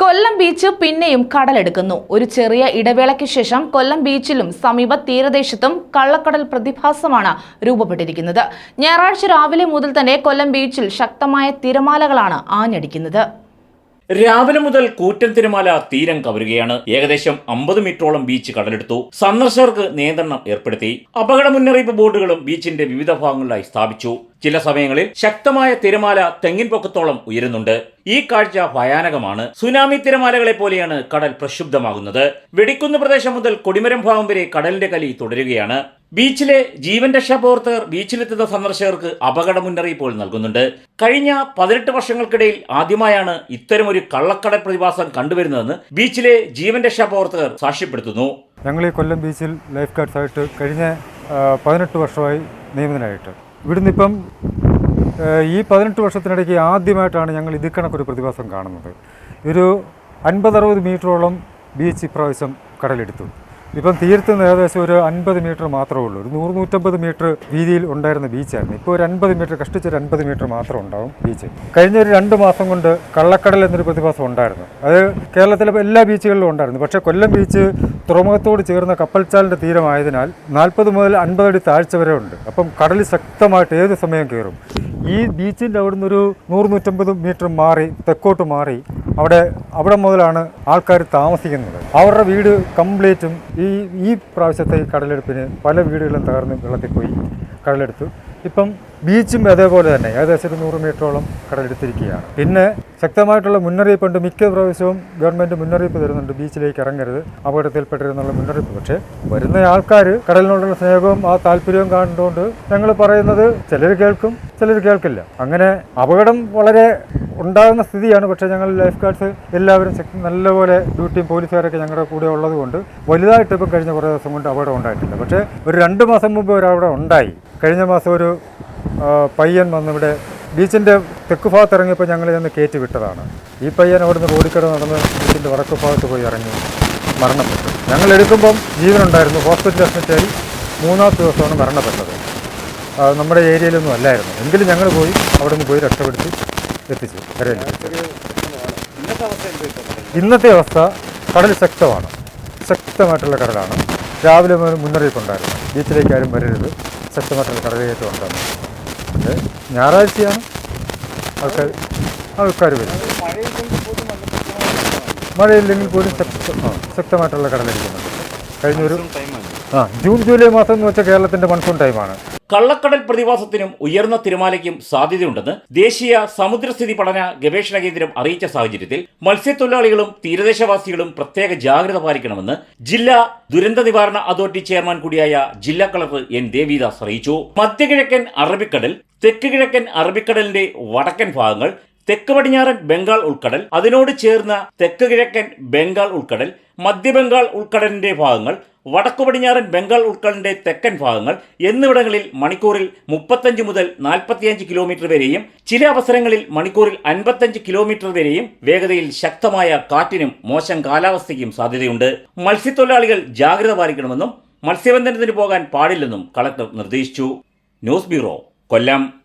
കൊല്ലം beach പിന്നെയും കടലെടുക്കുന്നു. ഒരു ചെറിയ ഇടവേളയ്ക്ക് ശേഷം കൊല്ലം ബീച്ചിലും സമീപ തീരദേശത്തും കള്ളക്കടൽ പ്രതിഭാസമാണ് രൂപപ്പെട്ടിരിക്കുന്നത്. ഞായറാഴ്ച രാവിലെ മുതൽ തന്നെ കൊല്ലം ബീച്ചിൽ ശക്തമായ തിരമാലകളാണ് ആഞ്ഞടിക്കുന്നത്. രാവിലെ മുതൽ കൂറ്റൻ തിരുമാല തീരം കവരുകയാണ്. ഏകദേശം അമ്പത് മീറ്ററോളം ബീച്ച് കടലെടുത്തു. സന്ദർശകർക്ക് നിയന്ത്രണം ഏർപ്പെടുത്തി. അപകട മുന്നറിയിപ്പ് ബോർഡുകളും ബീച്ചിന്റെ വിവിധ ഭാഗങ്ങളിലായി സ്ഥാപിച്ചു. ചില സമയങ്ങളിൽ ശക്തമായ തിരമാല തെങ്ങിൻ പൊക്കത്തോളം ഉയരുന്നുണ്ട്. ഈ കാഴ്ച ഭയാനകമാണ്. സുനാമി തിരമാലകളെ പോലെയാണ് കടൽ പ്രക്ഷുബ്ധമാകുന്നത്. വെടിക്കുന്ന് പ്രദേശം മുതൽ കൊടിമരം ഭാഗം വരെ കടലിന്റെ കലി തുടരുകയാണ്. ബീച്ചിലെ ജീവൻ രക്ഷാ പ്രവർത്തകർ ബീച്ചിലെത്തുന്ന സന്ദർശകർക്ക് അപകട മുന്നറിയിപ്പുകൾ നൽകുന്നുണ്ട്. കഴിഞ്ഞ പതിനെട്ട് വർഷങ്ങൾക്കിടയിൽ ആദ്യമായാണ് ഇത്തരമൊരു കള്ളക്കട പ്രതിഭാസം കണ്ടുവരുന്നതെന്ന് ബീച്ചിലെ ജീവൻ രക്ഷാ പ്രവർത്തകർ സാക്ഷ്യപ്പെടുത്തുന്നു. ഞങ്ങൾ ഈ കൊല്ലം ബീച്ചിൽ ലൈഫ് ഗാർഡ്സായിട്ട് കഴിഞ്ഞ പതിനെട്ട് വർഷമായി നിയമിതനായിട്ട്. ഇവിടുന്ന് ഇപ്പം ഈ പതിനെട്ട് വർഷത്തിനിടയ്ക്ക് ആദ്യമായിട്ടാണ് ഞങ്ങൾ ഇത് കണക്കൊരു പ്രതിഭാസം കാണുന്നത്. ഒരു അൻപതറുപത് മീറ്ററോളം ബീച്ച് ഇപ്രാവശ്യം കടലെടുത്തു. ഇപ്പം തീരത്ത് നിന്ന് ഏകദേശം ഒരു അൻപത് മീറ്റർ മാത്രമേ ഉള്ളൂ. ഒരു നൂറ് നൂറ്റമ്പത് മീറ്റർ വീതിയിൽ ഉണ്ടായിരുന്ന ബീച്ചായിരുന്നു ഇപ്പോൾ ഒരു അൻപത് മീറ്റർ കഷ്ടിച്ചൊരു അൻപത് മീറ്റർ മാത്രം ഉണ്ടാവും ബീച്ച് കഴിഞ്ഞ ഒരു രണ്ട് മാസം കൊണ്ട് കള്ളക്കടൽ എന്നൊരു പ്രതിഭാസം ഉണ്ടായിരുന്നു. അത് കേരളത്തിലെ എല്ലാ ബീച്ചുകളിലും ഉണ്ടായിരുന്നു. പക്ഷേ കൊല്ലം ബീച്ച് തുറമുഖത്തോട് ചേർന്ന കപ്പൽച്ചാലിന്റെ തീരമായതിനാൽ നാൽപ്പത് മുതൽ അൻപത് അടി താഴ്ച വരെ ഉണ്ട്. അപ്പം കടൽ ശക്തമായിട്ട് ഏത് സമയം കയറും ഈ ബീച്ചിന്റെ അവിടുന്ന് ഒരു നൂറ് നൂറ്റമ്പത് മീറ്റർ മാറി തെക്കോട്ട് മാറി അവിടെ അവിടെ മുതലാണ് ആൾക്കാർ താമസിക്കുന്നത്. അവരുടെ വീട് കംപ്ലീറ്റും ഈ ഈ പ്രാവശ്യത്തെ കടലെടുപ്പിന് പല വീടുകളും തകർന്ന് വെള്ളത്തിൽ പോയി കടലെടുത്തു. ഇപ്പം ബീച്ചും അതേപോലെ തന്നെ ഏകദേശം ഒരു നൂറ് മീറ്ററോളം കടലെടുത്തിരിക്കുകയാണ്. പിന്നെ ശക്തമായിട്ടുള്ള മുന്നറിയിപ്പുണ്ട് മിക്ക പ്രാവശ്യവും ഗവൺമെന്റ് മുന്നറിയിപ്പ് തരുന്നുണ്ട് ബീച്ചിലേക്ക് ഇറങ്ങരുത് അപകടത്തിൽപ്പെട്ടിരുന്നുള്ള മുന്നറിയിപ്പ്. പക്ഷേ വരുന്ന ആൾക്കാർ കടലിനോടുള്ള സ്നേഹവും ആ താല്പര്യവും കാണുന്നതുകൊണ്ട് ഞങ്ങൾ പറയുന്നത് ചിലർ കേൾക്കും ചിലർ കേൾക്കില്ല. അങ്ങനെ അപകടം വളരെ ഉണ്ടാകുന്ന സ്ഥിതിയാണ്. പക്ഷേ ഞങ്ങൾ ലൈഫ് ഗാർഡ്സ് എല്ലാവരും നല്ലപോലെ ഡ്യൂട്ടിയും പോലീസുകാരൊക്കെ ഞങ്ങളുടെ കൂടെ ഉള്ളതുകൊണ്ട് വലുതായിട്ട് ഇപ്പം കഴിഞ്ഞ കുറേ ദിവസം കൊണ്ട് അപകടം ഉണ്ടായിട്ടില്ല. പക്ഷേ ഒരു രണ്ട് മാസം മുമ്പ് ഒരു അപകടം ഉണ്ടായി. കഴിഞ്ഞ മാസം ഒരു പയ്യൻ വന്നിവിടെ ബീച്ചിന്റെ തെക്ക് ഭാഗത്ത് ഇറങ്ങിയപ്പോൾ ഞങ്ങൾ ചെന്ന് കയറ്റി വിട്ടതാണ്. ഈ പയ്യൻ അവിടുന്ന് റോഡിക്കട നടന്ന് ബീച്ചിന്റെ വടക്ക് ഭാഗത്ത് പോയി ഇറങ്ങി മരണപ്പെട്ടു. ഞങ്ങൾ എടുക്കുമ്പം ജീവനുണ്ടായിരുന്നു ഹോസ്പിറ്റലിൽ അഡ്മിറ്റായി മൂന്നാമത്തെ ദിവസമാണ് മരണപ്പെട്ടത്. നമ്മുടെ ഏരിയയിലൊന്നും അല്ലായിരുന്നു. എങ്കിലും ഞങ്ങൾ പോയി അവിടെ നിന്ന് പോയി രക്ഷപ്പെടുത്തി. എത്തിച്ചു. കരയിൽ ഇന്നത്തെ അവസ്ഥ കടൽ ശക്തമാണ്. ശക്തമായിട്ടുള്ള കടലാണ്. രാവിലെ മുതൽ മുന്നറിയിപ്പുണ്ടായിരുന്നു. ബീച്ചിലേക്ക് ആരും വരരുത്. ശക്തമായിട്ടുള്ള കടലേറ്റം ഉണ്ടാകും പക്ഷേ ഞായറാഴ്ചയാണ് ആൾക്കാർ ആൾക്കാർ വരും മഴയില്ലെങ്കിൽ പോലും ശക്തമായിട്ടുള്ള കടലിരിക്കുന്നുണ്ട്. കഴിഞ്ഞൊരു ആ ജൂൺ ജൂലൈ മാസം എന്ന് വെച്ചാൽ കേരളത്തിന്റെ മൺസൂൺ ടൈമാണ് കള്ളക്കടൽ പ്രതിഭാസത്തിനും ഉയർന്ന തിരമാലയ്ക്കും സാധ്യതയുണ്ടെന്ന് ദേശീയ സമുദ്രസ്ഥിതി പഠന ഗവേഷണ കേന്ദ്രം അറിയിച്ച സാഹചര്യത്തിൽ മത്സ്യത്തൊഴിലാളികളും തീരദേശവാസികളും പ്രത്യേക ജാഗ്രത പാലിക്കണമെന്ന് ജില്ലാ ദുരന്ത നിവാരണ അതോറിറ്റി ചെയർമാൻ കൂടിയായ ജില്ലാ കളക്ടർ എൻ ദേവിദാസ് അറിയിച്ചു. മധ്യകിഴക്കൻ അറബിക്കടൽ തെക്ക് കിഴക്കൻ അറബിക്കടലിന്റെ വടക്കൻ ഭാഗങ്ങൾ തെക്ക് പടിഞ്ഞാറൻ ബംഗാൾ ഉൾക്കടൽ അതിനോട് ചേർന്ന തെക്ക് കിഴക്കൻ ബംഗാൾ ഉൾക്കടൽ മധ്യബംഗാൾ ഉൾക്കടലിന്റെ ഭാഗങ്ങൾ വടക്കു പടിഞ്ഞാറൻ ബംഗാൾ ഉൾക്കടലിന്റെ തെക്കൻ ഭാഗങ്ങൾ എന്നിവിടങ്ങളിൽ മണിക്കൂറിൽ മുപ്പത്തഞ്ച് മുതൽ നാൽപ്പത്തിയഞ്ച് കിലോമീറ്റർ വരെയും ചില അവസരങ്ങളിൽ മണിക്കൂറിൽ അൻപത്തഞ്ച് കിലോമീറ്റർ വരെയും വേഗതയിൽ ശക്തമായ കാറ്റിനും മോശം കാലാവസ്ഥയ്ക്കും സാധ്യതയുണ്ട്. മത്സ്യത്തൊഴിലാളികൾ ജാഗ്രത പാലിക്കണമെന്നും മത്സ്യബന്ധനത്തിന് പോകാൻ പാടില്ലെന്നും കളക്ടർ നിർദ്ദേശിച്ചു. News bureau Kollam.